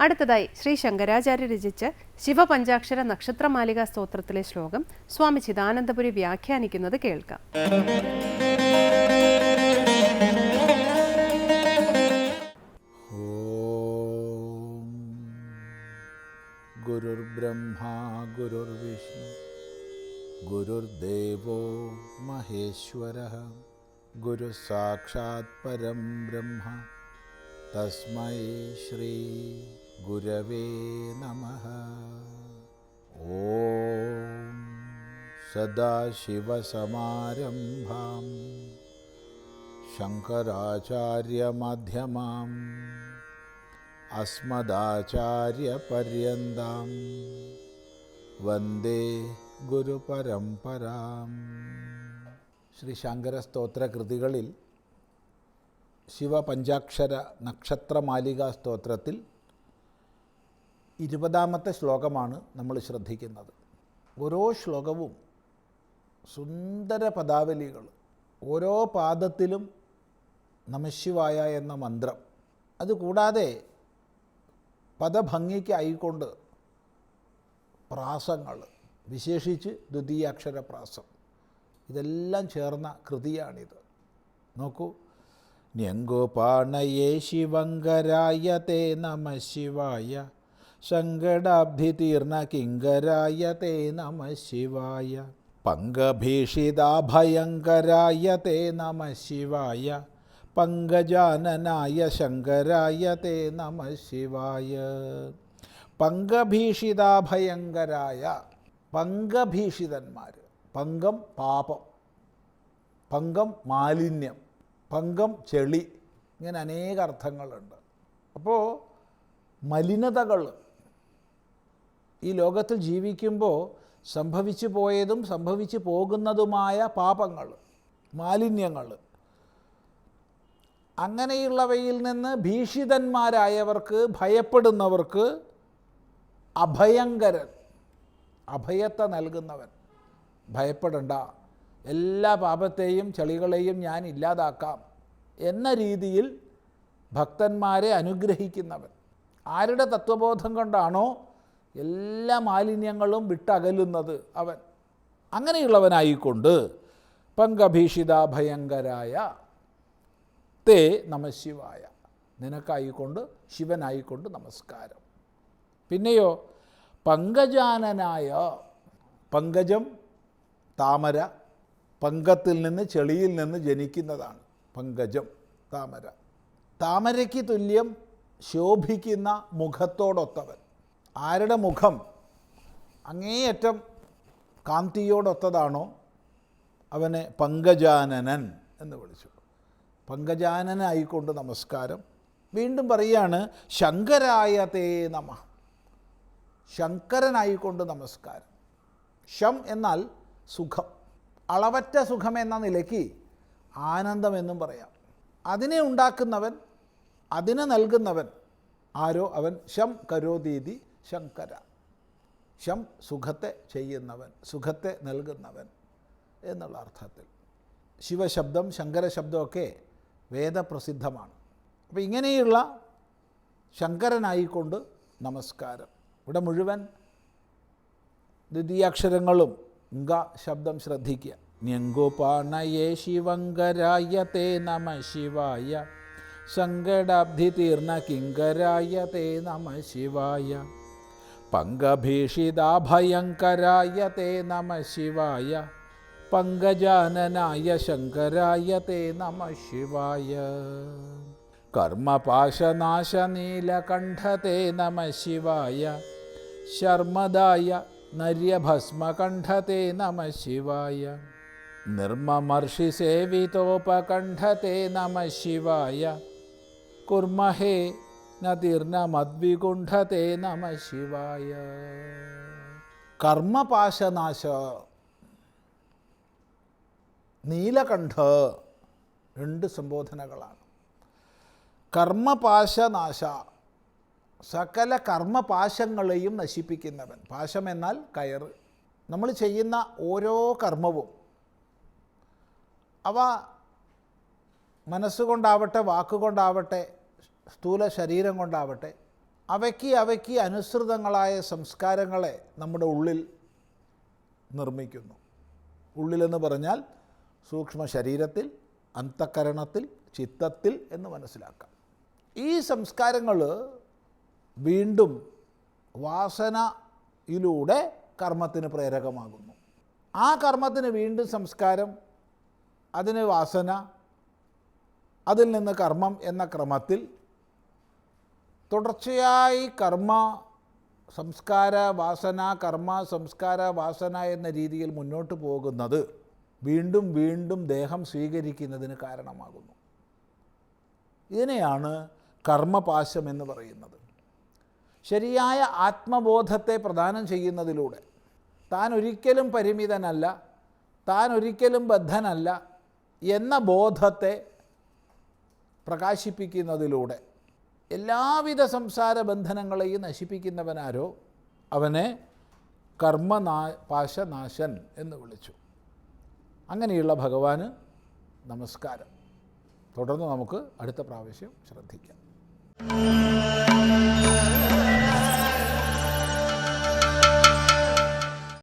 അടുത്തതായി ശ്രീ ശങ്കരാചാര്യ രചിച്ച ശിവപഞ്ചാക്ഷര നക്ഷത്രമാലിക സ്തോത്രത്തിലെ ശ്ലോകം സ്വാമി ചിദാനന്ദപുരി വ്യാഖ്യാനിക്കുന്നത് കേൾക്കാം. ഗുരുർബ്രഹ്മാ ഗുരുർവിഷ്ണു ഗുരുർദേവോ മഹേശ്വര ഗുരു സാക്ഷാത് പരം ബ്രഹ്മ തസ്മൈ ശ്രീ ഗുരവേ നമ. ഓം സദാശിവസമാരംഭാം. ശങ്കരാചാര്യമധ്യമാം. അസ്മദാചാര്യപര്യന്തം. വന്ദേ ഗുരുപരംപരാം ശ്രീ ശങ്കരസ്തോത്ര കൃതികളിൽ ശിവപഞ്ചാക്ഷര നക്ഷത്രമാലികാ സ്തോത്രത്തിൽ ഇരുപതാമത്തെ ശ്ലോകമാണ് നമ്മൾ ശ്രദ്ധിക്കുന്നത്. ഓരോ ശ്ലോകവും സുന്ദര പദാവലികൾ ഓരോ പാദത്തിലും നമശിവായ എന്ന മന്ത്രം. അതുകൂടാതെ പദഭംഗിക്കായിക്കൊണ്ട് പ്രാസങ്ങൾ വിശേഷിച്ച് ദ്വിതീയാക്ഷര പ്രാസം ഇതെല്ലാം ചേർന്ന കൃതിയാണിത്. നോക്കൂ. ന്യങ്കോപാണയേ ശിവങ്കരായ തേ നമ ശിവായ സങ്കടാബ്ധിതീർണ കിങ്കരായ തേ നമ ശിവായ. പങ്കഭീഷിതാഭയങ്കരായ തേ നമ ശിവായ. പങ്കജാനനായ ശങ്കരായ തേ നമ ശിവായ. പങ്കഭീഷിതാഭയങ്കരായ പങ്കഭീഷിതന്മാർ പങ്കം പാപം പങ്കം മാലിന്യം പങ്കം ചെളി ഇങ്ങനെ അനേക അർത്ഥങ്ങളുണ്ട്. അപ്പോൾ മലിനതകൾ ഈ ലോകത്തിൽ ജീവിക്കുമ്പോൾ സംഭവിച്ചു പോയതും സംഭവിച്ചു പോകുന്നതുമായ പാപങ്ങൾ മാലിന്യങ്ങൾ അങ്ങനെയുള്ളവയിൽ നിന്ന് ഭീഷിതന്മാരായവർക്ക് ഭയപ്പെടുന്നവർക്ക് അഭയങ്കരൻ അഭയത്തെ നൽകുന്നവൻ. ഭയപ്പെടണ്ട. എല്ലാ പാപത്തെയും ചെളികളെയും ഞാൻ ഇല്ലാതാക്കാം എന്ന രീതിയിൽ ഭക്തന്മാരെ അനുഗ്രഹിക്കുന്നവൻ. ആരുടെ തത്വബോധം കൊണ്ടാണോ എല്ലാ മാലിന്യങ്ങളും വിട്ടകലുന്നത് അവൻ. അങ്ങനെയുള്ളവനായിക്കൊണ്ട് പങ്കഭീഷിത ഭയങ്കരായ തേ നമശിവായ നിനക്കായിക്കൊണ്ട് ശിവനായിക്കൊണ്ട് നമസ്കാരം. പിന്നെയോ പങ്കജാനനായ പങ്കജം താമര പങ്കത്തിൽ നിന്ന് ചെളിയിൽ നിന്ന് ജനിക്കുന്നതാണ് പങ്കജം താമര. താമരയ്ക്ക് തുല്യം ശോഭിക്കുന്ന മുഖത്തോടൊത്തവൻ. ആരുടെ മുഖം അങ്ങേയറ്റം കാന്തിയോടൊത്തതാണോ അവനെ പങ്കജാനനൻ എന്ന് വിളിച്ചു. പങ്കജാനനായിക്കൊണ്ട് നമസ്കാരം. വീണ്ടും പറയാണ് ശങ്കരായ തേ നമ. ശങ്കരനായിക്കൊണ്ട് നമസ്കാരം. ശം എന്നാൽ സുഖം. അളവറ്റ സുഖം എന്ന നിലയ്ക്ക് ആനന്ദമെന്നും പറയാം. അതിനെ ഉണ്ടാക്കുന്നവൻ അതിനെ നൽകുന്നവൻ ആരോ? അവൻ ശം കരോതീതി ശങ്കര. ശം സുഖത്തെ ചെയ്യുന്നവൻ സുഖത്തെ നൽകുന്നവൻ എന്നുള്ള അർത്ഥത്തിൽ. ശിവശബ്ദം ശങ്കര ശങ്കരശബ്ദമൊക്കെ വേദപ്രസിദ്ധമാണ്. അപ്പോൾ ഇങ്ങനെയുള്ള ശങ്കരനായിക്കൊണ്ട് നമസ്കാരം. ഇവിടെ മുഴുവൻ ദ്വിതീയാക്ഷരങ്ങളും ഇങ്ക ശബ്ദം ശ്രദ്ധിക്കുക. ഞെങ്കുപാണയേ ശിവങ്കരായ തേ നമ ശിവായ. സങ്കടാബ്ധി തീർന്ന കിങ്കരായ തേ നമ ശിവായ. പങ്കഭീഷിതാഭയങ്കരായ തേ നമ ശിവായ. പങ്കജാനനായ ശങ്കരായ തേ നമ ശിവായ. കർമ്മപാശനാശ നീലകണ്ഠ തേ നമ ശിവായ. ശർമ്മദായ നര്യഭസ്മകണ്ഠ തേ നമ ശിവായ. നിർമ്മമർഷി സേവിതോപകണ്ഠ തേ നമ ശിവായ. കുർമഹേ നതിർനമദ്വികുണ്ഠ തേ നമ ശിവായ കർമ്മപാശനാശ നീലകണ്ഠ രണ്ട് സംബോധനകളാണ്. കർമ്മപാശനാശ സകല കർമ്മപാശങ്ങളെയും നശിപ്പിക്കുന്നവൻ. പാശം എന്നാൽ കയർ. നമ്മൾ ചെയ്യുന്ന ഓരോ കർമ്മവും അവ മനസ്സുകൊണ്ടാവട്ടെ വാക്കുകൊണ്ടാവട്ടെ സ്ഥൂല ശരീരം കൊണ്ടാവട്ടെ അവയ്ക്ക് അവയ്ക്ക് അനുസൃതങ്ങളായ സംസ്കാരങ്ങളെ നമ്മുടെ ഉള്ളിൽ നിർമ്മിക്കുന്നു. ഉള്ളിലെന്ന് പറഞ്ഞാൽ സൂക്ഷ്മ ശരീരത്തിൽ അന്തക്കരണത്തിൽ ചിത്തത്തിൽ എന്ന് മനസ്സിലാക്കാം. ഈ സംസ്കാരങ്ങൾ വീണ്ടും വാസനയിലൂടെ കർമ്മത്തിന് പ്രേരകമാകുന്നു. ആ കർമ്മത്തിന് വീണ്ടും സംസ്കാരം അതിന് വാസന അതിൽ നിന്ന് കർമ്മം എന്ന ക്രമത്തിൽ തുടർച്ചയായി കർമ്മ സംസ്കാര വാസന കർമ്മ സംസ്കാര വാസന എന്ന രീതിയിൽ മുന്നോട്ട് പോകുന്നത് വീണ്ടും വീണ്ടും ദേഹം സ്വീകരിക്കുന്നതിന് കാരണമാകുന്നു. ഇതിനെയാണ് കർമ്മപാശം എന്ന് പറയുന്നത്. ശരിയായ ആത്മബോധത്തെ പ്രദാനം ചെയ്യുന്നതിലൂടെ താൻ ഒരിക്കലും പരിമിതനല്ല താൻ ഒരിക്കലും ബദ്ധനല്ല എന്ന ബോധത്തെ പ്രകാശിപ്പിക്കുന്നതിലൂടെ എല്ലാവിധ സംസാര ബന്ധനങ്ങളെയും നശിപ്പിക്കുന്നവനാരോ അവനെ കർമ്മനാ പാശനാശൻ എന്ന് വിളിച്ചു. അങ്ങനെയുള്ള ഭഗവാന് നമസ്കാരം. തുടർന്ന് നമുക്ക് അടുത്ത പ്രാവശ്യം ശ്രദ്ധിക്കാം.